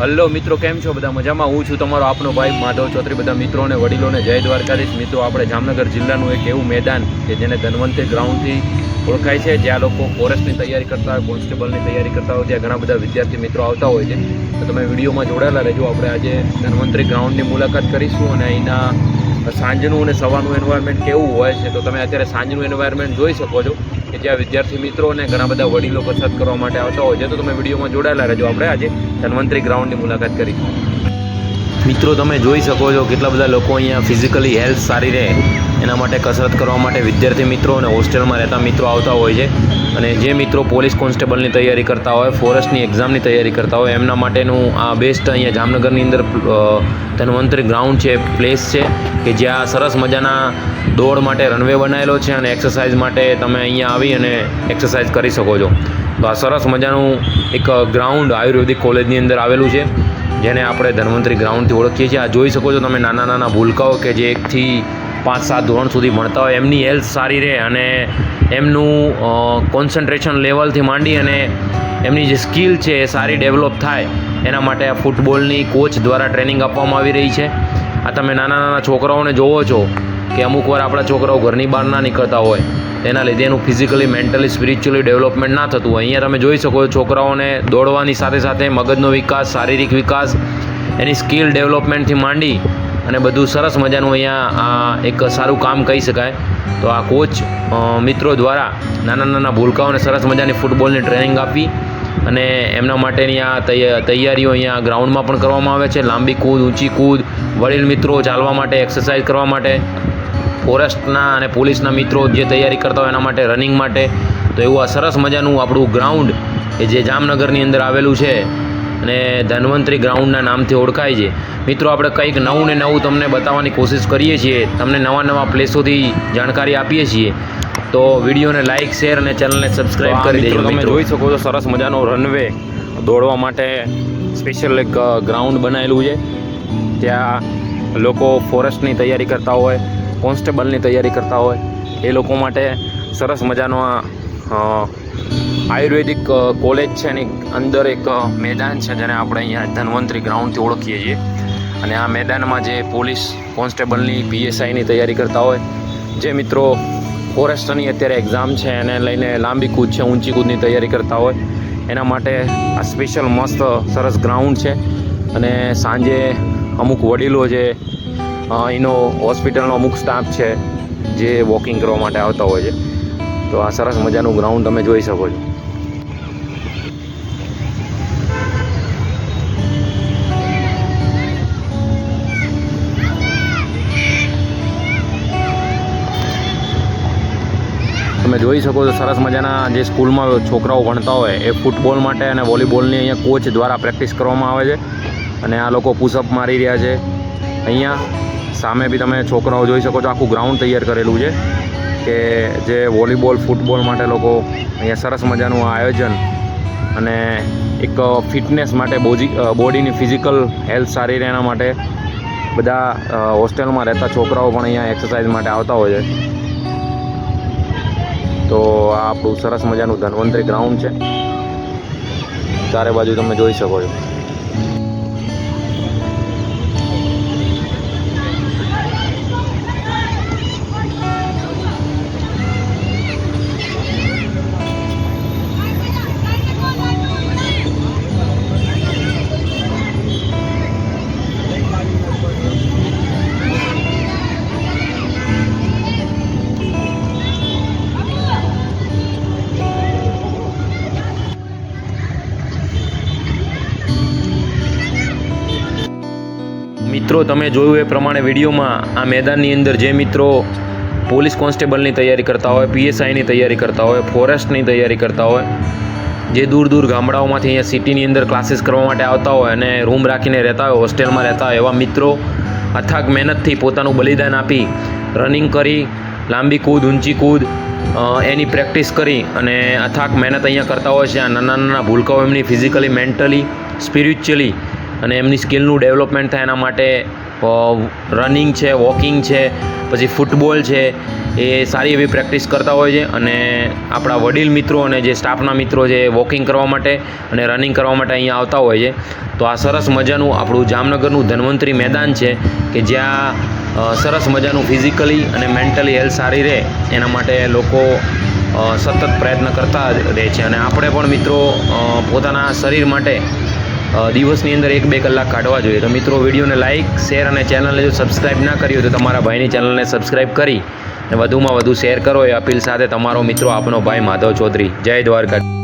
Hello મિત્રો, કેમ છો? બધા મજામાં? હું છું તમારો આપનો ભાઈ માધવ ચૌધરી. બધા મિત્રોને, વડીલોને જય દ્વારકાધીશ. મિત્રો, આપણે જામનગર જિલ્લાનું એક એવું મેદાન કે જેને ધનવંતરી ગ્રાઉન્ડથી ઓળખાય છે. જ્યાં લોકો ફોરેસ્ટની તૈયારી કરતા હોય, કોન્સ્ટેબલની તૈયારી કરતા હોય, ત્યાં ઘણા બધા વિદ્યાર્થી મિત્રો આવતા હોય છે. તો તમે વિડીયોમાં જોડાયેલા રહેજો. આપણે આજે ધનવંતરી ગ્રાઉન્ડની મુલાકાત કરીશું અને અહીંના સાંજનું અને સવારનું એન્વાયરમેન્ટ કેવું હોય છે, તો તમે અત્યારે સાંજનું એન્વાયરમેન્ટ જોઈ શકો છો કે જ્યાં વિદ્યાર્થી મિત્રો અને ઘણા બધા વડીલો કસરત કરવા માટે આવતા હોય છે, તો તમે વિડીયોમાં જોડાયેલા રહેજો. આપણે આજે ધન્વંતરી ગ્રાઉન્ડની મુલાકાત કરીશું. મિત્રો, તમે જોઈ શકો છો કેટલા બધા લોકો અહીંયા ફિઝિકલી હેલ્થ સારી રહે. એના માટે કસરત કરવા માટે વિદ્યાર્થી મિત્રો અને હોસ્ટેલમાં રહેતા મિત્રો આવતા હોય છે. અને જે મિત્રો પોલીસ કોન્સ્ટેબલની તૈયારી કરતા હોય, ફોરેસ્ટની એક્ઝામની તૈયારી કરતા હોય, એમના માટેનું આ બેસ્ટ અહીંયા જામનગરની અંદર ધન્વંતરી ગ્રાઉન્ડ છે, પ્લેસ છે, કે જ્યાં સરસ મજાના દોડ માટે રનવે બનાવેલો છે અને એક્સરસાઇઝ માટે તમે અહીંયા આવી અને એક્સરસાઇઝ કરી શકો છો. તો આ સરસ મજાનું એક ગ્રાઉન્ડ આયુર્વેદિક કોલેજની અંદર આવેલું છે, જેને આપણે ધન્વંતરી ગ્રાઉન્ડથી ઓળખીએ છીએ. આ જોઈ શકો છો તમે નાના નાના ભૂલકાઓ કે જે એકથી પાંચ સાત ધોરણ સુધી ભણતા હોય, એમની હેલ્થ સારી રહે અને એમનું કોન્સન્ટ્રેશન લેવલથી માંડી અને એમની જે સ્કિલ છે એ સારી ડેવલપ થાય, એના માટે આ ફૂટબોલની કોચ દ્વારા ટ્રેનિંગ આપવામાં આવી રહી છે. આ તમે નાના નાના છોકરાઓને જોવો છો કે અમુક વાર આપણા છોકરાઓ ઘરની બહાર ના નીકળતા હોય એના લીધે એનું ફિઝિકલી મેન્ટલી સ્પિરિચ્યુઅલી ડેવલપમેન્ટ ના થતું હોય. અહીંયા તમે જોઈ શકો છોકરાઓને દોડવાની સાથે સાથે મગજનો વિકાસ, શારીરિક વિકાસ, એની સ્કિલ ડેવલપમેન્ટથી માંડી અને બધું સરસ મજાનું અહીંયા એક સારું કામ કહી શકાય. તો આ કોચ મિત્રો દ્વારા નાના નાના ભૂલકાઓને સરસ મજાની ફૂટબોલની ટ્રેનિંગ આપી અને એમના માટેની આ તૈયા- તૈયારીઓ અહીંયા ગ્રાઉન્ડમાં પણ કરવામાં આવે છે. લાંબી કૂદ, ઊંચી કૂદ, વડીલ મિત્રો ચાલવા માટે એક્સરસાઇઝ કરવા માટે ફોરેસ્ટના અને પોલીસના મિત્રો જે તૈયારી કરતા હોય એના માટે રનિંગ માટે. તો એવું આ સરસ મજાનું આપણું ગ્રાઉન્ડ કે જે જામનગરની અંદર આવેલું છે અને ધન્વંતરી ગ્રાઉન્ડના નામથી ઓળખાય છે. મિત્રો આપણે કંઈક નવું ને નવું તમને બતાવવાની કોશિશ કરીએ છીએ. તમને નવા નવા પ્લેસોથી જાણકારી આપીએ છીએ. તો વિડીયોને લાઇક શેર અને ચેનલને સબસ્ક્રાઈબ કરી દેજો તમે જોઈ શકો છો સરસ મજાનો રનવે દોડવા માટે સ્પેશિયલ એક ગ્રાઉન્ડ બનાવેલું છે. ત્યાં લોકો ફોરેસ્ટની તૈયારી કરતા હોય કોન્સ્ટેબલની તૈયારી કરતા હોય. એ લોકો માટે સરસ મજાનો આયુર્વેદિક કોલેજ છે એની અંદર એક મેદાન છે જેને આપણે અહીંયા ધન્વંતરી ગ્રાઉન્ડથી ઓળખીએ છીએ. અને આ મેદાનમાં જે પોલીસ કોન્સ્ટેબલની પીએસઆઈની તૈયારી કરતા હોય, જે મિત્રો ફોરેસ્ટની અત્યારે એક્ઝામ છે એને લઈને લાંબી કૂદ છે, ઊંચી કૂદની તૈયારી કરતા હોય. એના માટે આ સ્પેશિયલ મસ્ત, સરસ ગ્રાઉન્ડ છે. અને સાંજે અમુક વડીલો જે એનો હોસ્પિટલનો અમુક સ્ટાફ છે, જે વોકિંગ કરવા માટે આવતા હોય છે. તો આ સરસ મજાનું ગ્રાઉન્ડ તમે જોઈ શકો છો. તમે જોઈ શકો છો સરસ મજાના જે સ્કૂલમાં છોકરાઓ ભણતા હોય એ ફૂટબોલ માટે અને વોલીબોલની અહીંયા કોચ દ્વારા પ્રેક્ટિસ કરવામાં આવે છે. અને આ લોકો પુશઅપ મારી રહ્યા છે. અહીંયા સામે બી તમે છોકરાઓ જોઈ શકો છો આખું ગ્રાઉન્ડ તૈયાર કરેલું છે. કે જે વોલીબોલ, ફૂટબોલ માટે લોકો અહીંયા સરસ મજાનું આયોજન અને એક ફિટનેસ માટે બોજી બોડીની ફિઝિકલ હેલ્થ સારી રહેવા માટે બધા હોસ્ટેલમાં રહેતા છોકરાઓ પણ અહીંયા એક્સરસાઇઝ માટે આવતા હોય છે. તો આ આપણું સરસ મજાનું ધન્વંતરી ગ્રાઉન્ડ છે. ચારે બાજુ તમે જોઈ શકો છો. મિત્રો, તમે જોયું એ પ્રમાણે વિડીયોમાં આ મેદાનની અંદર જે મિત્રો પોલીસ કોન્સ્ટેબલની તૈયારી કરતા હોય, પીએસઆઈની તૈયારી કરતા હોય, ફોરેસ્ટની તૈયારી કરતા હોય, જે દૂર દૂર ગામડાઓમાંથી અહીંયા સિટીની અંદર ક્લાસીસ કરવા માટે આવતા હોય અને રૂમ રાખીને રહેતા હોય, હોસ્ટેલમાં રહેતા હોય, એવા મિત્રો અથાગ મહેનતથી પોતાનું બલિદાન આપી, રનિંગ કરી, લાંબી કૂદ, ઊંચી કૂદ એની પ્રેક્ટિસ કરી અને અથાક મહેનત અહીંયા કરતા હોય છે. આ નાના નાના ભૂલકાઓ એમની ફિઝિકલી, મેન્ટલી, સ્પિરિચ્યુઅલી અને એમની સ્કિલનું ડેવલપમેન્ટ થાય એના માટે રનિંગ છે, વોકિંગ છે, પછી ફૂટબોલ છે, એ સારી એવી પ્રેક્ટિસ કરતા હોય છે. અને આપણા વડીલ મિત્રો અને જે સ્ટાફના મિત્રો છે એ વોકિંગ કરવા માટે અને રનિંગ કરવા માટે અહીંયા આવતા હોય છે. તો આ સરસ મજાનું આપણું જામનગરનું ધન્વંતરી મેદાન છે કે જ્યાં સરસ મજાનું ફિઝિકલી અને મેન્ટલી હેલ્થ સારી રહે એના માટે લોકો સતત પ્રયત્ન કરતા રહે છે. અને આપણે પણ મિત્રો પોતાના શરીર માટે દિવસની અંદર એક બે કલાક કાઢવા જોઈએ. તો મિત્રો, વિડીયોને લાઇક શેર અને ચેનલને જો સબસ્ક્રાઇબ ના કરી હોય તો તમારા ભાઈની ચેનલને સબસ્ક્રાઇબ કરી અને વધુમાં વધુ શેર કરો. એ અપીલ સાથે તમારો મિત્રો, આપનો ભાઈ માધવ ચૌધરી. જય દ્વારકા